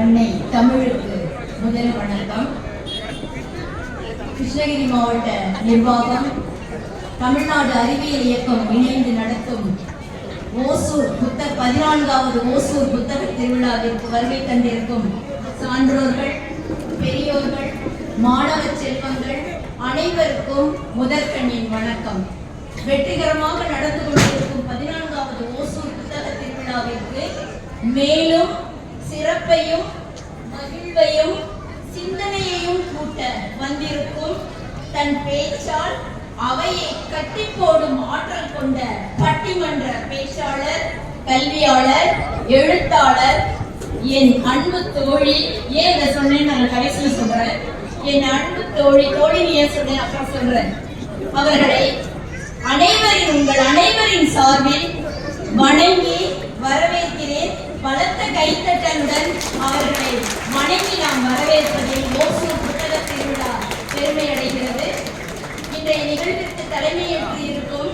அன்னை தமிழுக்கு முதல் வணக்கம். கிருஷ்ணகிரி மாவட்ட நிர்வாகம் தமிழ்நாடு அறிவியல் இயக்கம் இணைந்து நடத்தும் ஓசூர் புத்தக பதினான்காவது ஓசூர் புத்தக திருவிழாவிற்கு வருகை தந்திருக்கும் சான்றோர்கள் பெரியோர்கள் மாணவ செல்வங்கள் அனைவருக்கும் முதற்கண்ணின் வணக்கம். வெற்றிகரமாக நடந்து கொண்டிருக்கும் பதினான்காவது ஓசூர் புத்தக திருவிழாவிற்கு மேலும் சிறப்பையும் மகிழ்வையும் சிந்தனையையும் கூட்ட வந்திருக்கும் தன் பேச்சால் அவையை கட்டி போடும் ஆற்றல் கொண்ட பட்டிமன்ற பேச்சாளர் கல்வியாளர் எழுத்தாளர் என் அன்பு தோழி ஏன் இதை சொன்னேன் நான் கடைசியில் சொல்றேன். என் அன்பு தோழி தோழி ஏன் சொன்னேன் அப்புறம் சொல்றேன். அவர்களை அனைவரின் உங்கள் அனைவரின் சார்பில் வணங்கி பலத்த கைத்தட்டலுடன் அவர்களை மனைவி நாம் வரவேற்பதில் ஓசூர் புத்தக திருவிழா பெருமை அடைகிறது. இன்றைய நிகழ்விற்கு தலைமையேற்று இருக்கும்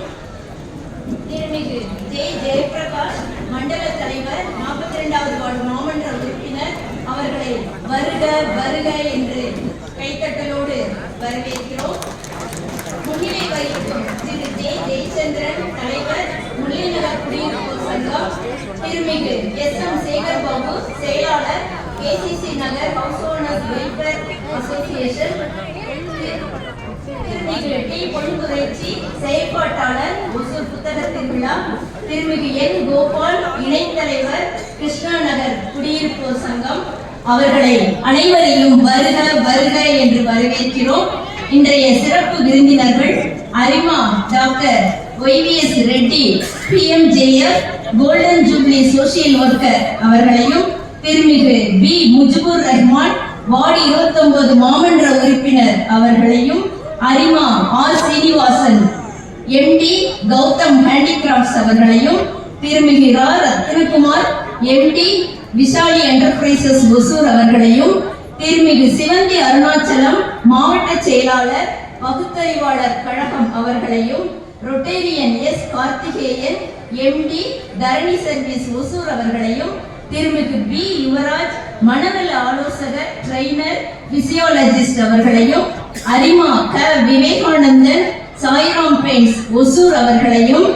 திருமிகு ஜெய் ஜெயபிரகாஷ் மண்டல தலைவர் நாற்பத்தி இரண்டாவது வார்டு மாமன்ற உறுப்பினர் அவர்களை வருக வருக என்று கைத்தட்டலோடு வரவேற்கிறோம். முன்னிலை வகிக்கும் திரு ஜெய் ஜெயச்சந்திரன் தலைவர் திருமிகு எஸ் எம் சேகர் பாபு செயலாளர் ACC Nagar house owners welfare association திருமிகு டி பொன்குறைச்சி செயற்பாட்டாளர் ஒசூர் புத்தக திருவிழா. திருமிகு என் கோபால் இணைத்தலைவர் கிருஷ்ணா நகர் குடியிருப்பு சங்கம். அவர்களை அனைவரையும் வருக வருக என்று வரவேற்கிறோம். இன்றைய சிறப்பு விருந்தினர்கள் அரிமா doctor YVS Reddy PMJF golden jubilee social worker அவர்களையும் திருமிகு பி முஜிபுர் ரஹ்மான் வார்டு இருபத்தி ஒன்பது மாமன்ற உறுப்பினர் அவர்களையும் அரிமா R. Srinivasan MD Gautham handicrafts அவர்களையும் திருமிகு ரா. ரத்னகுமார் எம்டி விஷாலி என்டர்பிரைசஸ் ஒசூர் அவர்களையும் திருமிகு சிவந்தி அருணாச்சலம் மாவட்ட செயலாளர் பகுத்தறிவாளர் கழகம் அவர்களையும் Rotarian S. Karthikeyan MD Dharani service Hosur அவர்களையும் திருமிகு பி யுவராஜ் மனநல ஆலோசகர் ட்ரெய்னர் பிசியோலஜிஸ்ட் அவர்களையும் அரிமா க விவேகானந்தன் சாய்ராம் பெயின்ஸ் ஒசூர் அவர்களையும்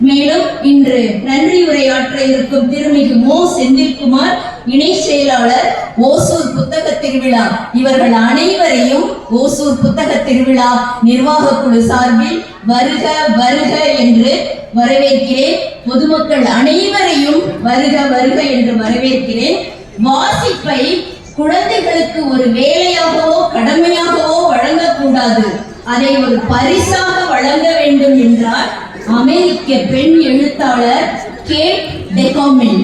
மேலும் இன்று நன்றி உரையாற்ற இருக்கும் திருமிகு மோ. செந்தில்குமார் இணை செயலாளர் ஓசூர் புத்தக திருவிழா. இவர்கள் அனைவரையும் ஓசூர் புத்தக திருவிழா நிர்வாக குழு சார்பில் வருக வருக என்று வரவேற்கிறேன். பொதுமக்கள் அனைவரையும் வருக வருக என்று வரவேற்கிறேன். வாசிப்பை குழந்தைகளுக்கு ஒரு வேலையாகவோ கடமையாகவோ வழங்கக்கூடாது. அதை ஒரு பரிசாக வழங்க வேண்டும் என்றால் அமெரிக்க பெண் எழுத்தாளர் கேட் டெகாமில்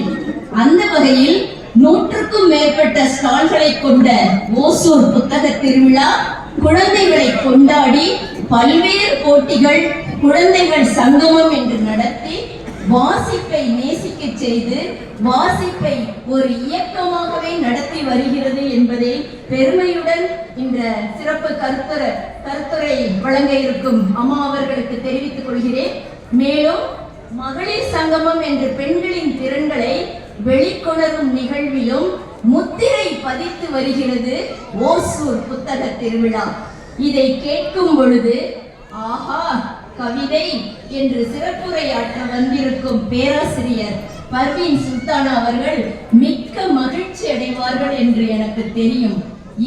அந்த வகையில் நூற்றுக்கும் மேற்பட்ட ஸ்டால்களை கொண்ட ஓசூர் புத்தக திருவிழா குழந்தைகளை கொண்டாடி பல்வேறு போட்டிகள் குழந்தைகள் சங்கமம் என்று நடத்தி வாசிப்பை நேசிக்க செய்து வாசிப்பை ஒரு இயக்கமாகவே நடத்தி வருகிறது என்பதை பெருமையுடன் இந்த சிறப்பு கருத்துரை கருத்துரை வழங்க இருக்கும் அம்மா அவர்களுக்கு தெரிவித்துக் கொள்கிறேன். மேலும் மகளிர் சங்கமம் என்ற பெண்களின் திறன்களை வெளிக்கொணரும் நிகழ்விலும் முத்திரை பதித்து வருகிறது ஓசூர் புத்தக திருவிழா. இதை கேட்கும் பொழுது ஆஹா கவிதை என்று சிறப்புரையாற்ற வந்திருக்கும் பேராசிரியர் பர்வீன் சுல்தானா அவர்கள் மிக்க மகிழ்ச்சி அடைவார்கள் என்று எனக்கு தெரியும்.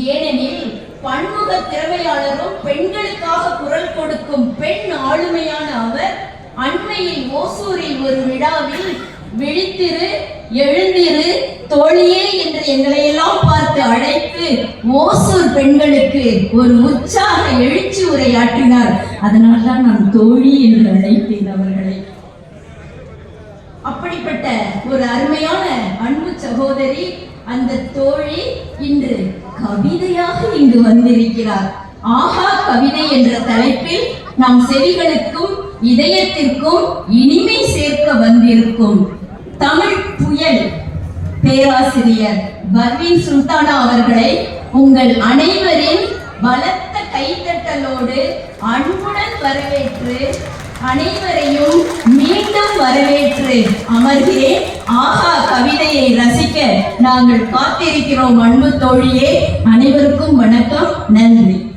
ஏனெனில் பன்முக திறமையாளரும் பெண்களுக்காக குரல் கொடுக்கும் பெண் ஆளுமையான அவர் அண்மையில் ஓசூரில் ஒரு விழாவில் விழித்திரு எழுந்திரு தோழியே என்று எங்களை எல்லாம் பார்த்து அழைத்து ஓசூர் பெண்களுக்கு ஒரு உற்சாக எழுச்சி உரையாற்றினார். அதனால்தான் நான் தோழி என்று அழைத்தேன் அவர்களை. அப்படிப்பட்ட ஒரு அருமையான அன்பு சகோதரி அந்த தோழி இன்று கவிதையாக இங்கு வந்திருக்கிறார். ஆஹா கவிதை என்ற தலைப்பில் நம் செவிகளுக்கும் இதயத்திற்கும் இனிமை சேர்க்க வந்திருக்கும் தமிழ் புயல் பேராசிரியர் பர்வீன் சுல்தானா அவர்களை உங்கள் அனைவரின் பலத்த கைத்தட்டலோடு அன்புடன் வரவேற்று அனைவரையும் மீண்டும் வரவேற்று அமர்கிறேன். ஆஹா கவிதையை ரசிக்க நாங்கள் காத்திருக்கிறோம் அன்பு தோழியே. அனைவருக்கும் வணக்கம். நன்றி.